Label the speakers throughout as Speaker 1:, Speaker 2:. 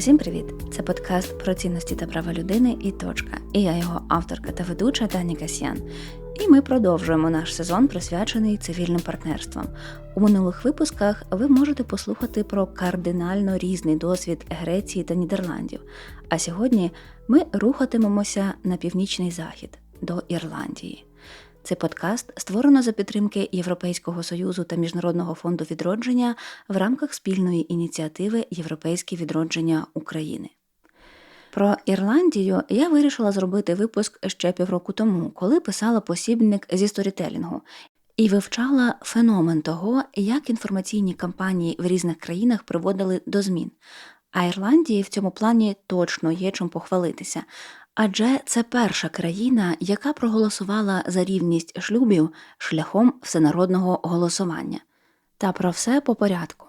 Speaker 1: Усім привіт! Це подкаст про цінності та права людини і точка. І я його авторка та ведуча Тані Касьян. І ми продовжуємо наш сезон, присвячений цивільним партнерствам. У минулих випусках ви можете послухати про кардинально різний досвід Греції та Нідерландів. А сьогодні ми рухатимемося на північний захід до Ірландії. Цей подкаст створено за підтримки Європейського союзу та Міжнародного фонду відродження в рамках спільної ініціативи Європейське відродження України. Про Ірландію я вирішила зробити випуск ще півроку тому, коли писала посібник зі сторітелінгу і вивчала феномен того, як інформаційні кампанії в різних країнах приводили до змін. А Ірландії в цьому плані точно є чим похвалитися, адже це перша країна, яка проголосувала за рівність шлюбів шляхом всенародного голосування. Та про все по порядку.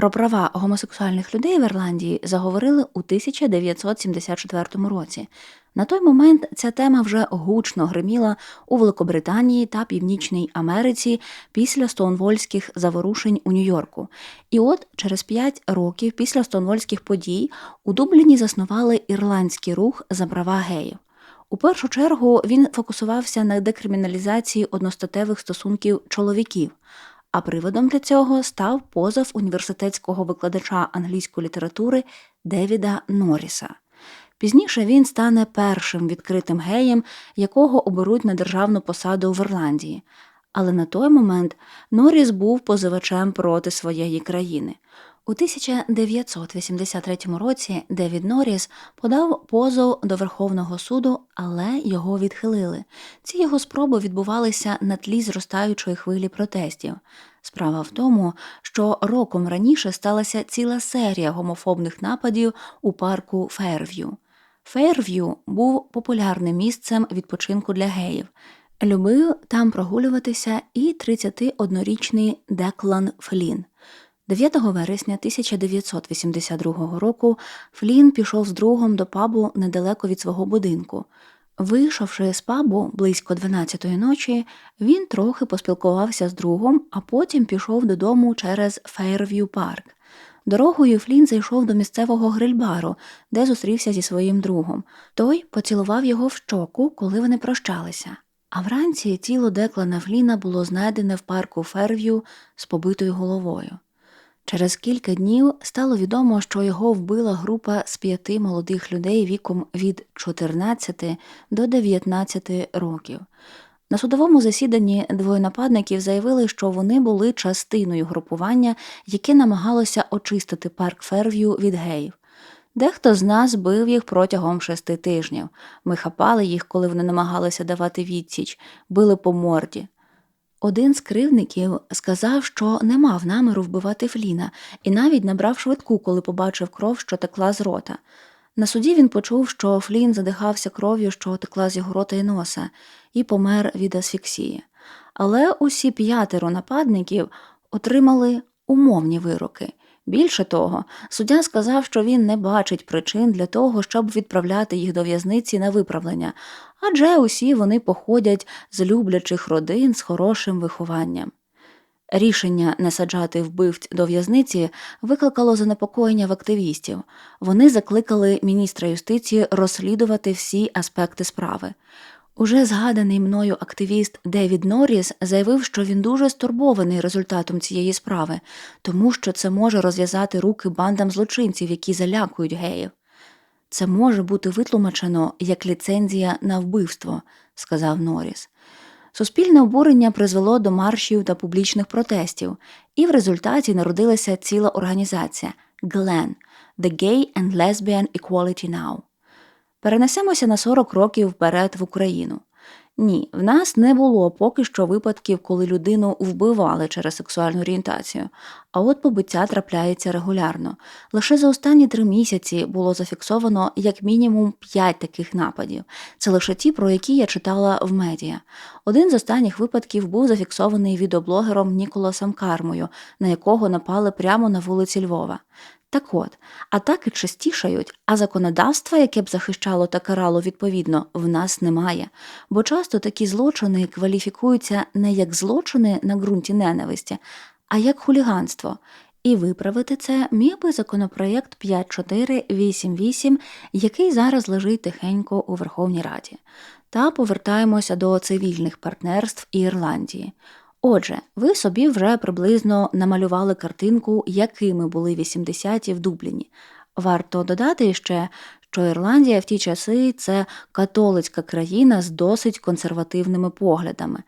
Speaker 1: Про права гомосексуальних людей в Ірландії заговорили у 1974 році. На той момент ця тема вже гучно гриміла у Великобританії та Північній Америці після Стоунвольських заворушень у Нью-Йорку. І от через п'ять років після Стоунвольських подій у Дубліні заснували ірландський рух за права геїв. У першу чергу він фокусувався на декриміналізації одностатевих стосунків чоловіків. А приводом для цього став позов університетського викладача англійської літератури Девіда Норріса. Пізніше він стане першим відкритим геєм, якого оберуть на державну посаду в Ірландії. Але на той момент Норріс був позивачем проти своєї країни. У 1983 році Девід Норріс подав позов до Верховного суду, але його відхилили. Ці його спроби відбувалися на тлі зростаючої хвилі протестів. Справа в тому, що роком раніше сталася ціла серія гомофобних нападів у парку Фейрв'ю. Фейрв'ю був популярним місцем відпочинку для геїв. Любив там прогулюватися і 31-річний Деклан Флін. 9 вересня 1982 року Флін пішов з другом до пабу недалеко від свого будинку. Вийшовши з пабу близько 12-ї ночі, він трохи поспілкувався з другом, а потім пішов додому через Фейрв'ю парк. Дорогою Флін зайшов до місцевого грильбару, де зустрівся зі своїм другом. Той поцілував його в щоку, коли вони прощалися. А вранці тіло Деклана Фліна було знайдене в парку Ферв'ю з побитою головою. Через кілька днів стало відомо, що його вбила група з п'яти молодих людей віком від 14 до 19 років. На судовому засіданні двоє нападників заявили, що вони були частиною групування, яке намагалося очистити парк Ферв'ю від геїв. Дехто з нас бив їх протягом шести тижнів. Ми хапали їх, коли вони намагалися давати відсіч, били по морді. Один з кривників сказав, що не мав наміру вбивати Фліна, і навіть набрав швидку, коли побачив кров, що текла з рота. На суді він почув, що Флін задихався кров'ю, що текла з його рота і носа, і помер від асфіксії. Але усі п'ятеро нападників отримали умовні вироки. Більше того, суддя сказав, що він не бачить причин для того, щоб відправляти їх до в'язниці на виправлення, адже усі вони походять з люблячих родин з хорошим вихованням. Рішення не саджати вбивць до в'язниці викликало занепокоєння в активістів. Вони закликали міністра юстиції розслідувати всі аспекти справи. Уже згаданий мною активіст Девід Норріс заявив, що він дуже стурбований результатом цієї справи, тому що це може розв'язати руки бандам злочинців, які залякують геїв. Це може бути витлумачено як ліцензія на вбивство, сказав Норріс. Суспільне обурення призвело до маршів та публічних протестів, і в результаті народилася ціла організація GLEN – The Gay and Lesbian Equality Now. Перенесемося на 40 років вперед в Україну. Ні, в нас не було поки що випадків, коли людину вбивали через сексуальну орієнтацію, а от побиття трапляється регулярно. Лише за останні три місяці було зафіксовано як мінімум п'ять таких нападів. Це лише ті, про які я читала в медіа. Один з останніх випадків був зафіксований відеоблогером Ніколасом Кармою, на якого напали прямо на вулиці Львова. Так от, атаки частішають, а законодавства, яке б захищало та карало відповідно, в нас немає, бо часто такі злочини кваліфікуються не як злочини на ґрунті ненависті, а як хуліганство. І виправити це міг би законопроєкт 5488, який зараз лежить тихенько у Верховній Раді. Та повертаємося до цивільних партнерств Ірландії. Отже, ви собі вже приблизно намалювали картинку, якими були 80-ті в Дубліні. Варто додати ще, що Ірландія в ті часи це католицька країна з досить консервативними поглядами.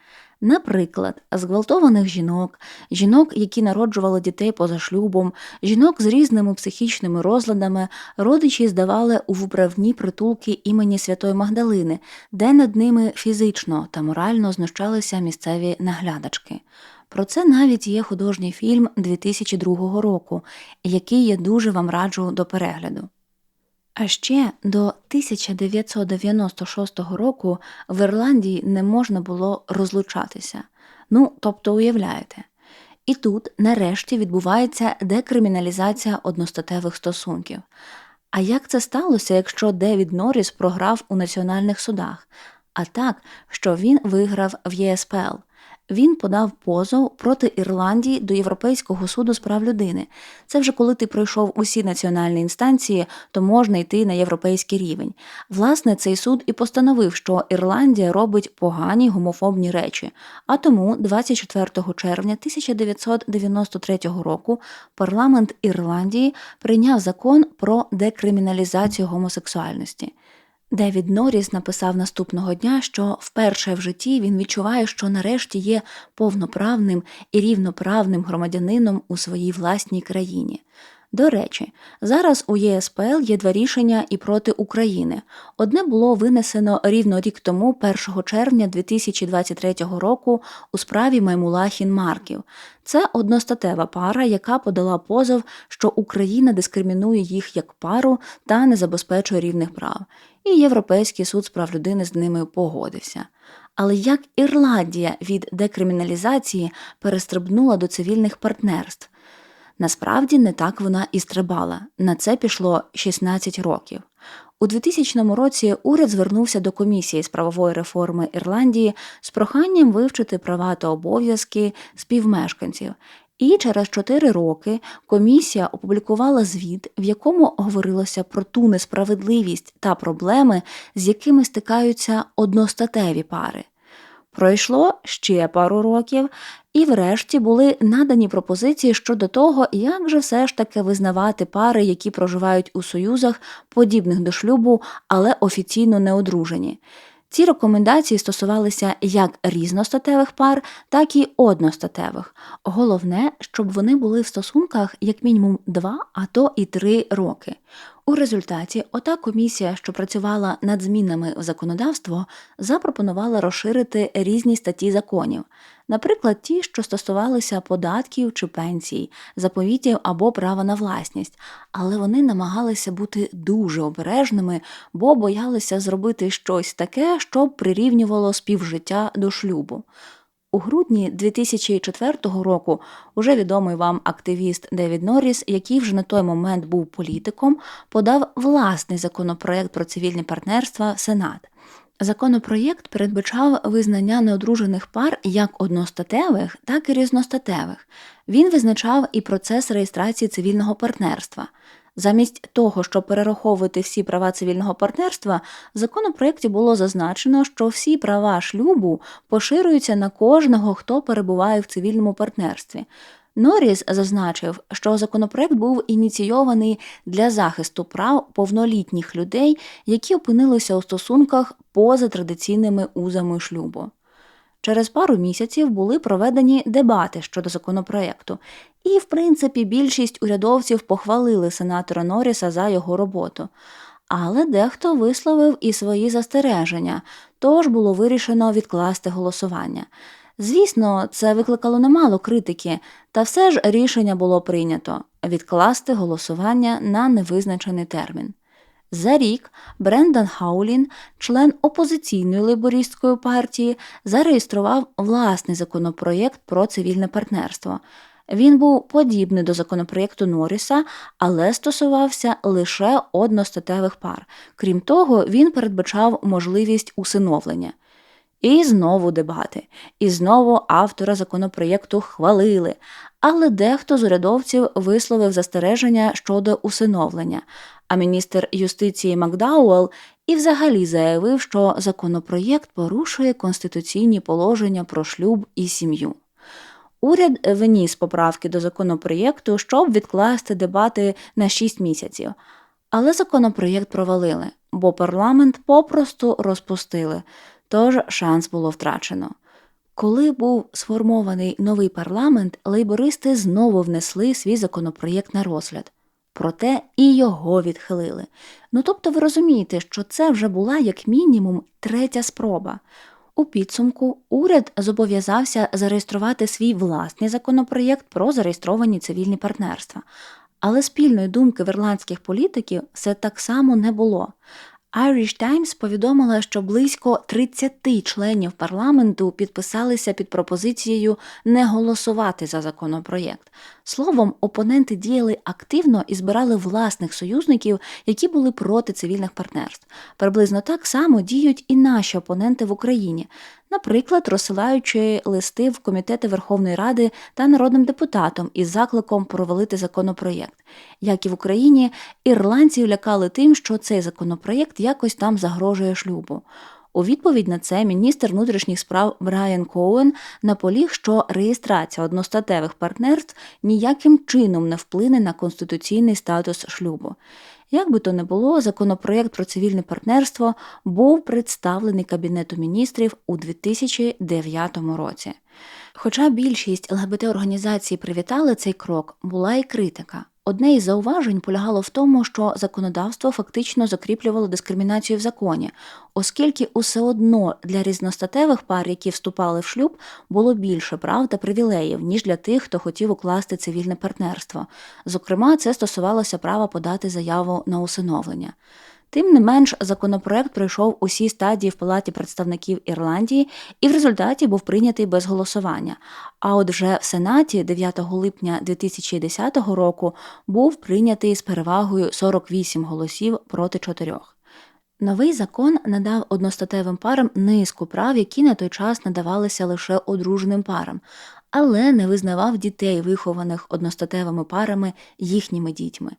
Speaker 1: Наприклад, зґвалтованих жінок, жінок, які народжували дітей поза шлюбом, жінок з різними психічними розладами, родичі здавали у виправні притулки імені Святої Магдалини, де над ними фізично та морально знущалися місцеві наглядачки. Про це навіть є художній фільм 2002 року, який я дуже вам раджу до перегляду. А ще до 1996 року в Ірландії не можна було розлучатися. Ну, тобто, уявляєте. І тут, нарешті, відбувається декриміналізація одностатевих стосунків. А як це сталося, якщо Девід Норріс програв у національних судах? А так, що він виграв в ЄСПЛ – він подав позов проти Ірландії до Європейського суду з прав людини. Це вже коли ти пройшов усі національні інстанції, то можна йти на європейський рівень. Власне, цей суд і постановив, що Ірландія робить погані гомофобні речі. А тому, 24 червня 1993 року, парламент Ірландії прийняв закон про декриміналізацію гомосексуальності. Девід Норріс написав наступного дня, що вперше в житті він відчуває, що нарешті є повноправним і рівноправним громадянином у своїй власній країні. До речі, зараз у ЄСПЛ є два рішення і проти України. Одне було винесено рівно рік тому, 1 червня 2023 року, у справі Маймулахін Марків. Це одностатева пара, яка подала позов, що Україна дискримінує їх як пару та не забезпечує рівних прав. І Європейський суд з прав людини з ними погодився. Але як Ірландія від декриміналізації перестрибнула до цивільних партнерств? Насправді не так вона і стрибала. На це пішло 16 років. У 2000 році уряд звернувся до комісії з правової реформи Ірландії з проханням вивчити права та обов'язки співмешканців. І через 4 роки комісія опублікувала звіт, в якому говорилося про ту несправедливість та проблеми, з якими стикаються одностатеві пари. Пройшло ще пару років, і врешті були надані пропозиції щодо того, як же все ж таки визнавати пари, які проживають у союзах, подібних до шлюбу, але офіційно не одружені. Ці рекомендації стосувалися як різностатевих пар, так і одностатевих. Головне, щоб вони були в стосунках як мінімум два, а то і три роки. У результаті ота комісія, що працювала над змінами в законодавство, запропонувала розширити різні статті законів, наприклад, ті, що стосувалися податків чи пенсій, заповітів або права на власність, але вони намагалися бути дуже обережними, бо боялися зробити щось таке, що прирівнювало співжиття до шлюбу. У грудні 2004 року уже відомий вам активіст Девід Норріс, який вже на той момент був політиком, подав власний законопроект про цивільне партнерство в Сенат. Законопроєкт передбачав визнання неодружених пар як одностатевих, так і різностатевих. Він визначав і процес реєстрації цивільного партнерства. Замість того, щоб перераховувати всі права цивільного партнерства, в законопроєкті було зазначено, що всі права шлюбу поширюються на кожного, хто перебуває в цивільному партнерстві. Норріс зазначив, що законопроект був ініційований для захисту прав повнолітніх людей, які опинилися у стосунках поза традиційними узами шлюбу. Через пару місяців були проведені дебати щодо законопроекту, і, в принципі, більшість урядовців похвалили сенатора Норріса за його роботу. Але дехто висловив і свої застереження, тож було вирішено відкласти голосування. Звісно, це викликало немало критики, та все ж рішення було прийнято відкласти голосування на невизначений термін. За рік Брендан Хаулін, член опозиційної лейбористської партії, зареєстрував власний законопроєкт про цивільне партнерство. Він був подібний до законопроєкту Норріса, але стосувався лише одностатевих пар. Крім того, він передбачав можливість усиновлення. І знову дебати. І знову автора законопроєкту хвалили. Але дехто з урядовців висловив застереження щодо усиновлення. А міністр юстиції Макдауел і взагалі заявив, що законопроєкт порушує конституційні положення про шлюб і сім'ю. Уряд виніс поправки до законопроєкту, щоб відкласти дебати на 6 місяців. Але законопроєкт провалили, бо парламент попросту розпустили, тож шанс було втрачено. Коли був сформований новий парламент, лейбористи знову внесли свій законопроєкт на розгляд. Проте і його відхилили. Ну тобто ви розумієте, що це вже була як мінімум третя спроба. У підсумку уряд зобов'язався зареєструвати свій власний законопроєкт про зареєстровані цивільні партнерства. Але спільної думки в ірландських політиків все так само не було. Irish Times повідомила, що близько 30 членів парламенту підписалися під пропозицією не голосувати за законопроєкт. Словом, опоненти діяли активно і збирали власних союзників, які були проти цивільних партнерств. Приблизно так само діють і наші опоненти в Україні. Наприклад, розсилаючи листи в комітети Верховної Ради та народним депутатам із закликом провалити законопроєкт. Як і в Україні, ірландців лякали тим, що цей законопроєкт якось там загрожує шлюбу. У відповідь на це міністр внутрішніх справ Брайан Коуен наполіг, що реєстрація одностатевих партнерств ніяким чином не вплине на конституційний статус шлюбу. Як би то не було, законопроєкт про цивільне партнерство був представлений Кабінету міністрів у 2009 році. Хоча більшість ЛГБТ-організацій привітали цей крок, була і критика. Одне із зауважень полягало в тому, що законодавство фактично закріплювало дискримінацію в законі, оскільки усе одно для різностатевих пар, які вступали в шлюб, було більше прав та привілеїв, ніж для тих, хто хотів укласти цивільне партнерство. Зокрема, це стосувалося права подати заяву на усиновлення. Тим не менш, законопроект пройшов усі стадії в Палаті представників Ірландії і в результаті був прийнятий без голосування. А от вже в Сенаті 9 липня 2010 року був прийнятий з перевагою 48 голосів проти 4. Новий закон надав одностатевим парам низку прав, які на той час надавалися лише одруженим парам, але не визнавав дітей, вихованих одностатевими парами їхніми дітьми.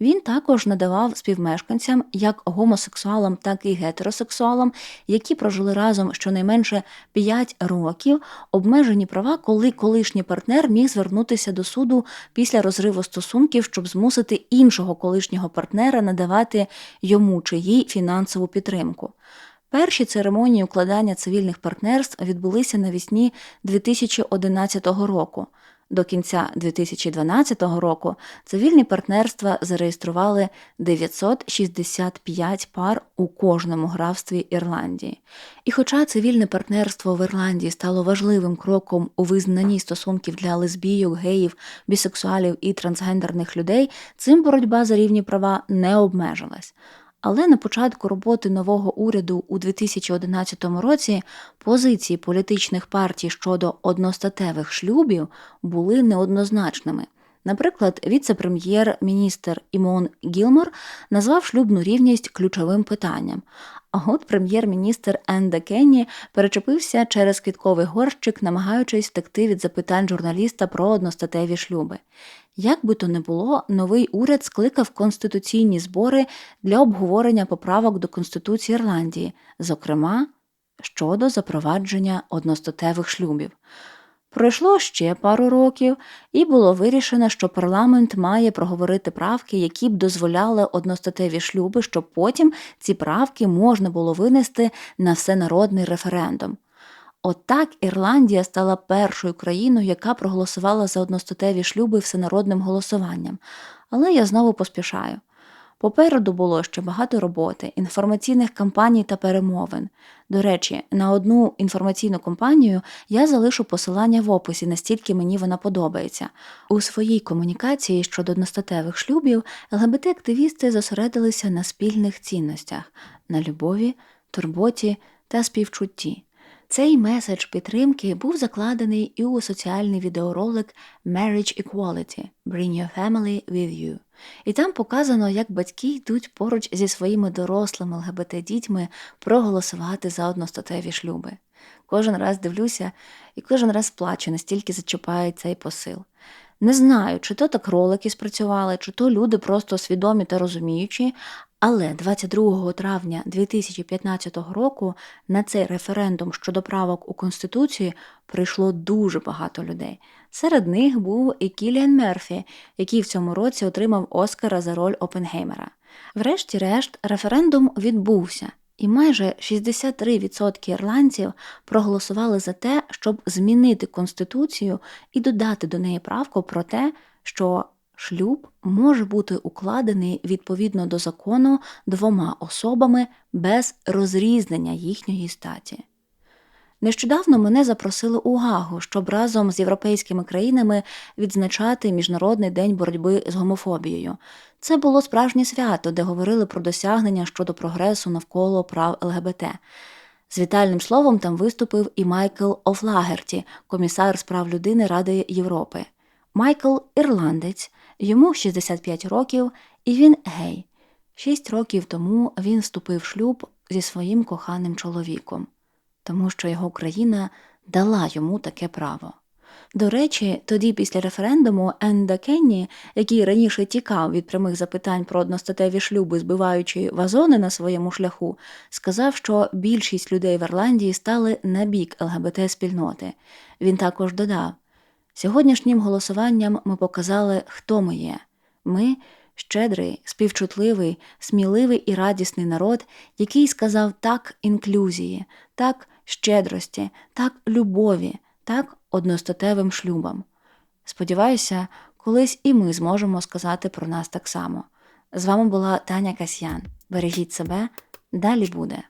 Speaker 1: Він також надавав співмешканцям як гомосексуалам, так і гетеросексуалам, які прожили разом щонайменше 5 років, обмежені права, коли колишній партнер міг звернутися до суду після розриву стосунків, щоб змусити іншого колишнього партнера надавати йому чи їй фінансову підтримку. Перші церемонії укладання цивільних партнерств відбулися навісні 2011 року. До кінця 2012 року цивільні партнерства зареєстрували 965 пар у кожному графстві Ірландії. І хоча цивільне партнерство в Ірландії стало важливим кроком у визнанні стосунків для лесбійок, геїв, бісексуалів і трансгендерних людей, цим боротьба за рівні права не обмежилась. Але на початку роботи нового уряду у 2011 році позиції політичних партій щодо одностатевих шлюбів були неоднозначними. Наприклад, віце-прем'єр-міністр Імон Гілмор назвав шлюбну рівність ключовим питанням. А от прем'єр-міністр Енда Кенні перечепився через квітковий горщик, намагаючись втекти від запитань журналіста про одностатеві шлюби. Як би то не було, новий уряд скликав конституційні збори для обговорення поправок до Конституції Ірландії, зокрема щодо запровадження одностатевих шлюбів. Пройшло ще пару років, і було вирішено, що парламент має проговорити правки, які б дозволяли одностатеві шлюби, щоб потім ці правки можна було винести на всенародний референдум. Отак Ірландія стала першою країною, яка проголосувала за одностатеві шлюби всенародним голосуванням. Але я знову поспішаю. Попереду було ще багато роботи, інформаційних кампаній та перемовин. До речі, на одну інформаційну кампанію я залишу посилання в описі, настільки мені вона подобається. У своїй комунікації щодо одностатевих шлюбів ЛГБТ-активісти зосередилися на спільних цінностях, на любові, турботі та співчутті. Цей меседж підтримки був закладений і у соціальний відеоролик Marriage Equality Bring Your Family With You. І там показано, як батьки йдуть поруч зі своїми дорослими ЛГБТ-дітьми проголосувати за одностатеві шлюби. Кожен раз дивлюся і кожен раз плачу, настільки зачіпає цей посил. Не знаю, чи то так ролики спрацювали, чи то люди просто свідомі та розуміючі, але 22 травня 2015 року на цей референдум щодо правок у Конституції прийшло дуже багато людей. Серед них був і Кіліан Мерфі, який в цьому році отримав Оскара за роль Опенгеймера. Врешті-решт, референдум відбувся, і майже 63% ірландців проголосували за те, щоб змінити конституцію і додати до неї правку про те, що шлюб може бути укладений відповідно до закону двома особами без розрізнення їхньої статі. Нещодавно мене запросили у Гагу, щоб разом з європейськими країнами відзначати Міжнародний день боротьби з гомофобією. Це було справжнє свято, де говорили про досягнення щодо прогресу навколо прав ЛГБТ. З вітальним словом там виступив і Майкл Офлагерті, комісар з прав людини Ради Європи. Майкл ірландець, йому 65 років, і він гей. Шість років тому він вступив в шлюб зі своїм коханим чоловіком, тому що його країна дала йому таке право. До речі, тоді після референдуму Енда Кенні, який раніше тікав від прямих запитань про одностатеві шлюби, збиваючи вазони на своєму шляху, сказав, що більшість людей в Ірландії стали на бік ЛГБТ-спільноти. Він також додав: сьогоднішнім голосуванням ми показали, хто ми є. Ми щедрий, співчутливий, сміливий і радісний народ, який сказав так інклюзії, так щедрості, так любові, так одностатевим шлюбам. Сподіваюся, колись і ми зможемо сказати про нас так само. З вами була Таня Касьян. Бережіть себе, далі буде.